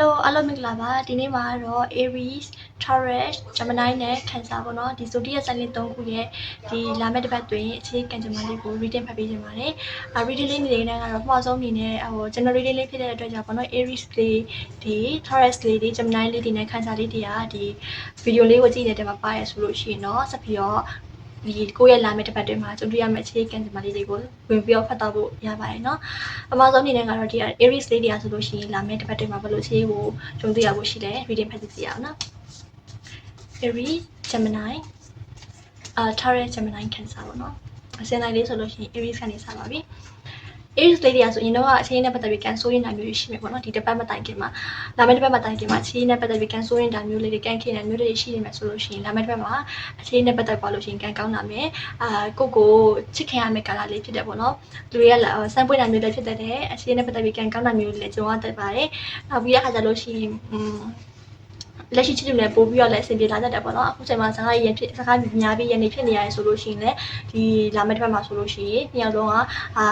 Hello အားလုံးမင်္ဂလာပါဒီနေ့မှာတော့ Aries Taurus Gemini နဲ့ Cancer ပေါ့နော်ဒီ zodiac sign လေး၃ခုရဲ့ဒီလာမယ့်တစ်ပတ်တွင်အခြေခံကြမှာလေးကို reading ဖတ်ပေးခြင်းပါတယ်။အာ reading လေးနေနေကတော့ပထမဆုံးအနေနဲ့ဟို general reading လေးဖြစ်တဲ့အတွက်ကြောင့်ပေါ့နော် Aries လေးဒီ Taurus လေးဒီ Gemini လေးဒီနဲ့ Cancer လေးတွေကဒီ video လေးကိုကြည့်နေတဲ့မှာပါရဆိုလို့ရှိရင်တော့ဆက်ပြီးတော့ ဒီကိုယ့်ရဲ့လာမယ့်တစ်ပတ်တွင်မှာကြုံတွေ့ရမယ့်အခြေခံကြမှာလေးတွေကိုဝင်ပြီးတော့ဖတ်တော့ဖို့ရပါတယ်เนาะအမဆုံးအနေနဲ့ကတော့ဒီ Aries လေးတွေကဆိုလို့ရှိရင်လာမယ့်တစ်ပတ်တွင်မှာဘယ်လိုအခြေကိုကြုံတွေ့ရဖို့ရှိလဲ reading ဖတ်ကြည့်ရအောင်เนาะ Aries Gemini အာ Taurus Gemini Cancer ပေါ့နော်အစင်လိုက်လေးဆိုလို့ရှိရင် Aries ကနေစပါပြီ Aries လေးတွေကဆိုရင်တော့အချိန်နဲ့ပတ်သက်ပြီးကန်ဆိုးရင်တာမျိုးတွေရှိမယ်ပေါ့နော်ဒီတစ်ပတ်မတိုင်ခင်မှာလာမယ့်တစ်ပတ်မတိုင်ခင်မှာအချိန်နဲ့ပတ်သက်ပြီးကန်ဆိုးရင်တာမျိုးလေးတွေကန်ခင်တဲ့မျိုးတွေရှိနေမယ်ဆိုလို့ရှိရင်လာမယ့်တစ်ပတ်မှာအချိန်နဲ့ပတ်သက်ပါလို့ရှိရင်ကန်ကောင်းတာမယ်အာကိုကိုချစ်ခင်ရမယ့်ကာလလေးဖြစ်တယ်ပေါ့နော်သူတွေကစမ်းပွင့်တာမျိုးတွေဖြစ်တဲ့အချိန်နဲ့ပတ်သက်ပြီးကန်ကောင်းတာမျိုးတွေလည်းကြုံရတတ်ပါတယ်နောက်ပြီးတဲ့အခါကျလို့ရှိရင်อืม လက်ရှိချစ်သူနဲ့ပို့ပြီးတော့လည်းအဆင်ပြေလာတတ်တယ်ပေါ့နော်အခုချိန်မှာစကားရရင်ဖြစ်စကားများပြီးရနေဖြစ်နေရတယ်ဆိုလို့ရှိရင်လည်းဒီလာမယ့်တစ်ပတ်မှာဆိုလို့ရှိရင်ညောင်လုံးကအာ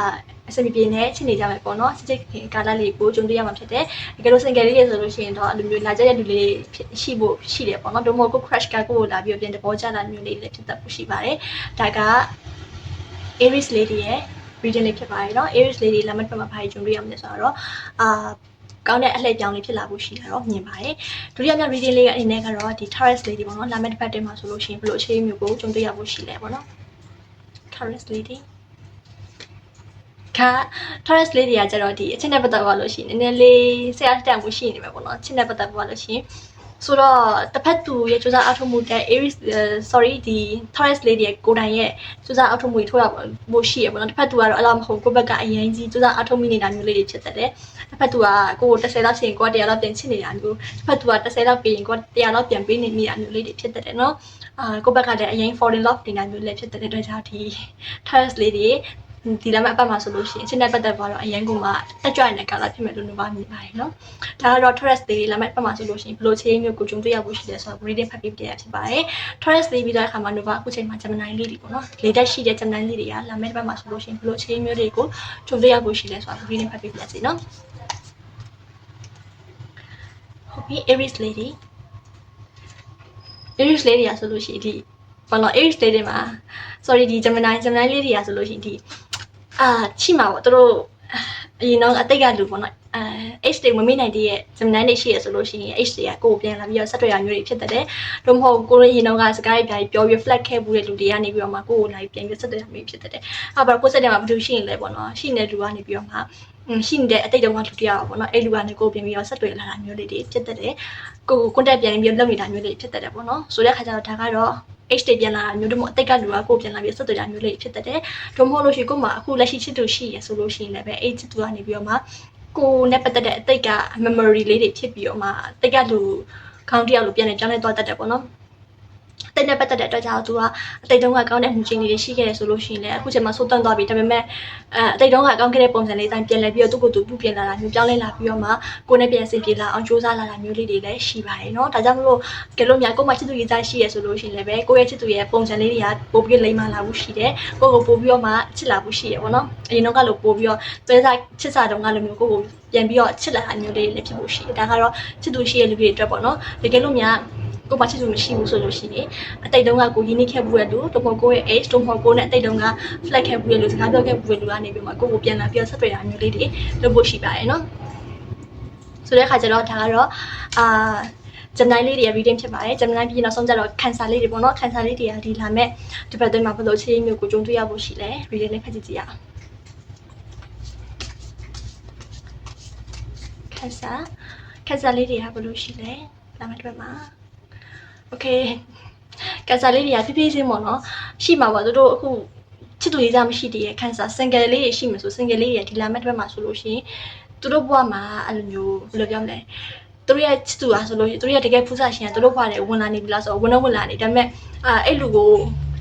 အဆင်ပြေနေချစ်နေကြမယ်ပေါ့နော်စစ်စစ်ခင်ကာလလေးကိုကြုံတွေ့ရမှာဖြစ်တယ်တကယ်လို့ single လေးတွေဆိုလို့ရှိရင်တော့အဲ့လိုမျိုးလာကြတဲ့လူလေးရှိဖို့ရှိတယ်ပေါ့နော်တို့မဟုတ်ကို crush ကကိုလာပြီးတော့ပြင်တဘောကြတာမျိုးလေးတွေဖြစ်တတ်ဖို့ရှိပါတယ်ဒါက Aries lady ရဲ့ reading လေးဖြစ်ပါတယ်เนาะ Aries lady လာမယ့်တစ်ပတ်မှာဘာကြီးကြုံတွေ့ရမလဲဆိုတော့အာ ကောင်းတဲ့အလှည့်ပြောင်းလေးဖြစ်လာဖို့ရှိတာတော့မြင်ပါတယ်ဒုတိယမြောက် reading လေးအနေနဲ့ကတော့ဒီ Taurus lady ပေါ့နော်လာမယ့်တစ်ပတ်တည်းမှာဆိုလို့ရှိရင်ဘယ်လိုအခြေအနေမျိုးကိုကြုံတွေ့ရဖို့ရှိလဲပေါ့နော် Taurus lady က Taurus lady ကကျတော့ဒီအချင်းနဲ့ပတ်သက်သွားလို့ရှိရင်နည်းနည်းလေးဆရာတက်မှုရှိနေမှာပေါ့နော်အချင်းနဲ့ပတ်သက်သွားလို့ရှိရင် ဆိုတော့တစ်ဖက်သူရဲ့စူးစမ်းအထောက်မှုတဲ့ Aries sorry ဒီ Taurus lady ရဲ့ကိုယ်တိုင်ရဲ့စူးစမ်းအထောက်မှုတွေထိုးရဖို့ရှိရပေါ့နော်တစ်ဖက်သူကတော့အဲ့လိုမဟုတ်ကိုယ့်ဘက်ကအရင်ကြီးစူးစမ်းအထောက်မိနေတာမျိုးလေးတွေဖြစ်တတ်တယ်တစ်ဖက်သူကကိုယ်30လောက်ချိန်ကိုယ်100လောက်ပြန်ချစ်နေတာမျိုးတစ်ဖက်သူက30လောက်ပြီးရင်ကိုယ်100လောက်ပြန်ပေးနေမိတာမျိုးလေးတွေဖြစ်တတ်တယ်နော်အာကိုယ့်ဘက်ကလည်းအရင် fall in love နေတာမျိုးလေးဖြစ်တတ်တဲ့အတွက်ကြောင့်ဒီ Taurus lady ဒီလမ်းမအပတ်မှာဆိုလို့ရှိရင်အချင်းနဲ့ပတ်သက်သွားတော့အရင်ကမှတက်ကြွနေတဲ့ကာလဖြစ်မယ်လို့ပြောပါမြင်ပါတယ်နော်။ဒါကတော့ Taurus လေးလမ်းမအပတ်မှာဆိုလို့ရှိရင်ဘယ်လိုချင်းမျိုးကိုကြုံတွေ့ရဖို့ရှိလဲဆိုတော့ reading ဖတ်ပြီးပြရဖြစ်ပါတယ်။ Taurus လေးပြီးတော့အခါမှာ Nova အခုချိန်မှာ Gemini လေးတွေပေါ့နော်။လေတက်ရှိတဲ့ Gemini လေးတွေကလမ်းမအပတ်မှာဆိုလို့ရှိရင်ဘယ်လိုချင်းမျိုးတွေကိုကြုံတွေ့ရဖို့ရှိလဲဆိုတော့ reading ဖတ်ပြီးပြရစီနော်။ဟုတ်ပြီ Aries lady Aries lady ရဆိုလို့ရှိရင်ဒီဘာလို့ Aries lady မှာ sorry ဒီ Gemini Gemini လေးတွေကဆိုလို့ရှိရင်ဒီ အာချိမှာပေါ့သူတို့အရင်တော့အတိတ်ကလူပေါ့နော်အဲ H တွေမမေ့နိုင်တဲ့ရဲ့ Gemini တွေရှိရဆိုလို့ရှိရင် H တွေကကိုယ်ပြန်လာပြီးတော့ဆက်တွေ့ရမျိုးတွေဖြစ်တဲ့။တို့မဟုတ်ကိုယ်ရင်တော့ကစကားပြပြီးပြော reflect ခဲ့မှုတဲ့လူတွေကနေပြီးတော့မှကိုယ်ကိုလာပြီးပြန်ပြီးဆက်တွေ့ရမျိုးဖြစ်တဲ့။အဲ့တော့ကိုယ်စက်တယ်မှာဘာလို့ရှိရင်လဲပေါ့နော်။ရှိနေတဲ့လူကနေပြီးတော့မှရှိနေတဲ့အတိတ်တုန်းကလူတရားပေါ့နော်။အဲ့လူကနေကိုယ်ပြန်ပြီးတော့ဆက်တွေ့လာတာမျိုးလေးတွေဖြစ်တဲ့။ကိုယ်ကို contact ပြန်ပြီးလုပ်နေတာမျိုးလေးဖြစ်တဲ့ပေါ့နော်။ဆိုတဲ့ခါကျတော့ဒါကတော့ H တွေပြန်လာတာမျိုးတို့မအတိတ်ကလူကကိုပြန်လာပြီးဆက်သွယ်တာမျိုးလေးဖြစ်တတ်တယ်။တို့မဟုတ်လို့ရှိရင်ကို့မှာအခုလက်ရှိချစ်သူရှိရဆိုလို့ရှိရင်လည်းပဲ H ချစ်သူကနေပြီးတော့မှကိုနဲ့ပတ်သက်တဲ့အတိတ်က memory လေးတွေဖြစ်ပြီးတော့မှအတိတ်ကလူခေါင်းတယောက်လိုပြန်နေကြောင်းနေသွားတတ်တယ်ပေါ့နော်။ တိတ်နဲ့ပတ်သက်တဲ့အတွက်ကြောင့်သူကအတိတ်တုန်းကကောင်းတဲ့မှုချင်းတွေရှိခဲ့တယ်ဆိုလို့ရှိရင်လည်းအခုချိန်မှာဆိုးတန်းသွားပြီဒါပေမဲ့အဲအတိတ်တုန်းကကောင်းခဲ့တဲ့ပုံစံလေးတိုင်းပြန်လဲပြီးတော့သူ့ကိုယ်သူပြုပြင်လာတာမျိုးပြောင်းလဲလာပြီးတော့မှကိုယ်နဲ့ပြန်ဆင်ပြေလာအောင်ကြိုးစားလာတာမျိုးလေးတွေလည်းရှိပါတယ်เนาะဒါကြောင့်မလို့ကဲလို့များကိုယ်မှချစ်သူရေးသားရှိရဆိုလို့ရှိရင်လည်းပဲကိုယ့်ရဲ့ချစ်သူရဲ့ပုံစံလေးတွေကပို့ပြီးလိမ့်မလာဘူးရှိတယ်ကိုယ့်ကိုပို့ပြီးတော့မှချစ်လာဘူးရှိရပေါ့နော်အရင်တော့ကလို့ပို့ပြီးတော့သွဲစားချစ်စာတုန်းကလိုမျိုးကိုယ့်ကိုပြန်ပြီးတော့ချစ်လာတာမျိုးလေးလည်းဖြစ်ဖို့ရှိတယ်ဒါကတော့ချစ်သူရှိရလူတွေအတွက်ပေါ့နော်တကယ်လို့များ ကိုပါချစ်သူမရှိဘူးဆိုလို့ရှိရင်အတိတ်တုန်းကကိုရင်းနှီးခဲ့ဘူးတဲ့လူတို့မဟုတ်ကိုရဲ့ age တို့မဟုတ်ကိုနဲ့အတိတ်တုန်းက flat ခဲ့ဘူးတဲ့လူစကားပြောခဲ့ဘူးတဲ့လူကနေပြီးမှကိုကိုပြန်လာပြီးဆက်တွေ့တာမျိုးလေးတွေလုပ်ဖို့ရှိပါတယ်နော်ဆိုတဲ့အခါကျတော့ဒါကတော့အာ Gemini လေးတွေ reading ဖြစ်ပါတယ် Gemini ပြီးနောက်ဆုံးကျတော့ Cancer လေးတွေပေါ့နော် Cancer လေးတွေကဒီလာမဲ့ဒီဘက်သွင်းမှာဘယ်လိုအခြေအနေမျိုးကိုကြုံတွေ့ရဖို့ရှိလဲ reading လေးဖတ်ကြည့်ကြည့်ရအောင် Cancer Cancer လေးတွေကဘယ်လိုရှိလဲလာမဲ့ဒီဘက်မှာ Okay ကင်ဆာလေးတွေကဖြည်းဖြည်းချင်းပေါ့နော်ရှိမှာပေါ့သူတို့အခုချစ်သူလေးစားမရှိတည်းရဲ့ cancer single လေးတွေရှိမှာဆို single လေးတွေဒီလာမဲ့တစ်ပတ်မှာဆိုလို့ရှိရင်သူတို့ဘဝမှာအဲ့လိုမျိုးဘယ်လိုပြောမလဲသူတို့ရဲ့ချစ်သူอ่ะဆိုလို့သူတို့ရဲ့တကယ်ဖူးစာရှင်ကသူတို့ဘဝတွေဝင်လာနေပြီလားဆိုတော့ဝင်တော့ဝင်လာနေဒါပေမဲ့အာအဲ့လူကို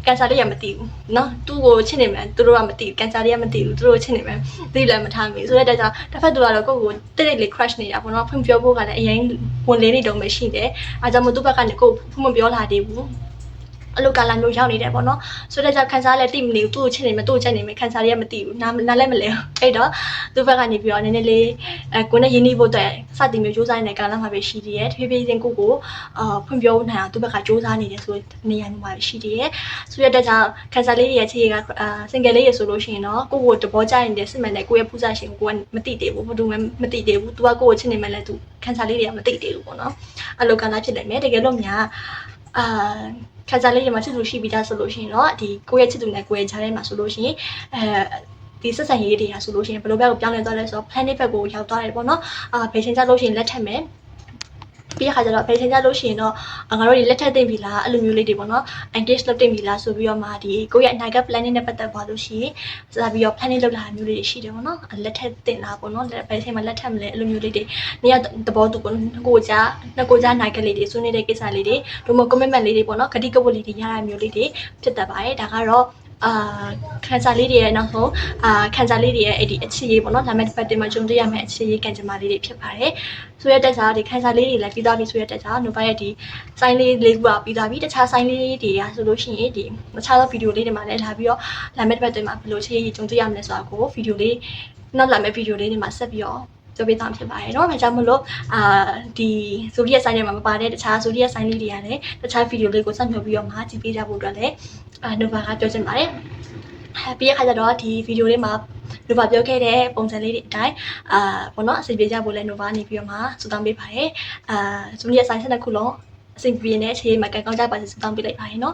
ကန်ဆာလေးရမသိဘူးနော်သူ့ကိုချစ်နေမှန်းသူတို့ကမသိကန်ဆာလေးရမသိဘူးသူတို့ချစ်နေမှန်းသိလည်းမထားမိဆိုတော့ဒါကြောင့်တစ်ဖက်သူကတော့ကိုယ့်ကိုတိတ်တိတ်လေး crush နေတာပေါ့နော်ဖွင့်ပြောဖို့ကလည်းအရင်ဝင်လေးနေတုံးပဲရှိတယ်အားကြောင့်မသူ့ဘက်ကနေကိုယ့်ဖွင့်မပြောလာသေးဘူးအလုကလာမျိုးရောက်နေတယ်ပေါ့နော်ဆိုတော့ကြောင့်ခန်းစားလည်းတိမနေဘူးသူ့ကိုချစ်နေမသူ့ကိုချက်နေမခန်းစားလည်းမသိဘူးနားနားလည်းမလဲအဲ့တော့သူ့ဘက်ကနေပြီးတော့နည်းနည်းလေးအဲကိုနဲ့ရင်းနှီးဖို့အတွက် စတင်မျိုးစူးစမ်းနေတဲ့ကာလာမှာပဲရှိသေးတယ်တဖြည်းဖြည်းချင်းကိုကိုအာဖွံ့ဖြိုးနိုင်အောင်သူ့ဘက်ကစူးစမ်းနေတယ်ဆိုနေရာမှာရှိသေးတယ်ဆိုရတဲ့ကြောင့်ခန်းစားလေးရဲ့ချစ်ရကအာစင်ကယ်လေးရဆိုလို့ရှိရင်တော့ကိုကိုတဘောကြနေတဲ့စစ်မှန်တဲ့ကိုရဲ့ဖူးစားရှင်ကိုကမသိသေးဘူးဘာလို့မှမသိသေးဘူးသူကကိုကိုချစ်နေမှလည်းသူခန်းစားလေးတွေကမသိသေးဘူးပေါ့နော်အဲ့လိုကာလာဖြစ်နေမယ်တကယ်လို့များအာခန်းစားလေးတွေမှာချစ်သူရှိပြီးသားဆိုလို့ရှိရင်တော့ဒီကိုရဲ့ချစ်သူနဲ့ကိုရဲ့ဂျားထဲမှာဆိုလို့ရှိရင်အဲ ဒီဆက်ဆံရေးတွေကဆိုလို့ရှိရင်ဘယ်လိုဘက်ကိုပြောင်းလဲသွားလဲဆိုတော့ planet ဘက်ကိုရောက်သွားတယ်ပေါ့နော်အာဘယ်ချိန်ကျလို့ရှိရင်လက်ထက်မယ်ပြီးရခါကျတော့ဘယ်ချိန်ကျလို့ရှိရင်တော့ငါတို့ဒီလက်ထက်သိမ့်ပြီလားအဲ့လိုမျိုးလေးတွေပေါ့နော် engage လုပ်သိမ့်ပြီလားဆိုပြီးတော့မှဒီကိုယ့်ရဲ့အနာဂတ် planning နဲ့ပတ်သက်သွားလို့ရှိရင်စပြီးတော့ planning လုပ်လာတာမျိုးလေးတွေရှိတယ်ပေါ့နော်လက်ထက်တင်လာပေါ့နော်ဘယ်ချိန်မှာလက်ထက်မလဲအဲ့လိုမျိုးလေးတွေနေရာသဘောတူပေါ့နော်ကိုကြားနှစ်ကိုကြားနိုင်ကလေးတွေဆွေးနွေးတဲ့ကိစ္စလေးတွေဒို့မ commitment လေးတွေပေါ့နော်ဂတိကဝတ်လေးတွေရတာမျိုးလေးတွေဖြစ်တတ်ပါတယ်ဒါကတော့ အာခန်းစားလေးတွေရဲ့နောက်ဆုံးအာခန်းစားလေးတွေရဲ့အဲ့ဒီအခြေရေးပေါ့နော်လာမယ့်တစ်ပတ်တင်မှာကြုံတွေ့ရမယ့်အခြေရေးကံကြမ္မာလေးတွေဖြစ်ပါတယ်ဆိုရတဲ့စားဒီခန်းစားလေးတွေလည်းပြီးသွားပြီဆိုရတဲ့စားနိုဘရဲ့ဒီစိုင်းလေးလေးခုကပြီးသွားပြီတခြားစိုင်းလေးတွေကဆိုလို့ရှိရင်ဒီတခြားသောဗီဒီယိုလေးတွေမှာလည်းလာပြီးတော့လာမယ့်တစ်ပတ်တင်မှာဘယ်လိုအခြေရေးကြုံတွေ့ရမလဲဆိုတာကိုဗီဒီယိုလေးနောက်လာမယ့်ဗီဒီယိုလေးတွေမှာဆက်ပြီးတော့ပြောပြသွားဖြစ်ပါတယ်เนาะ။ဒါကြောင့်မလို့အာဒီဇိုဒီယက်ဆိုင်ထဲမှာမပါတဲ့တခြားဇိုဒီယက်ဆိုင်လေးတွေကလည်းတခြားဗီဒီယိုလေးကိုဆက်မျှော်ပြီးတော့မှကြည့်ပေးကြဖို့အတွက်လည်းအာ နိုဗာကပြောချင်ပါတယ်။ပြီးရခါကျတော့ဒီဗီဒီယိုလေးမှာနိုဗာပြောခဲ့တဲ့ပုံစံလေးတွေအတိုင်းအာဘောနော်အစီပြေကြဖို့လဲနိုဗာနေပြီးတော့မှစုတောင်းပေးပါတယ်။အာသူရဲ့ site နှစ်ခုလုံးအစီပြေနဲ့အခြေမကန်ကောင်းကြပါစေစုတောင်းပေးလိုက်ပါတယ်နော်။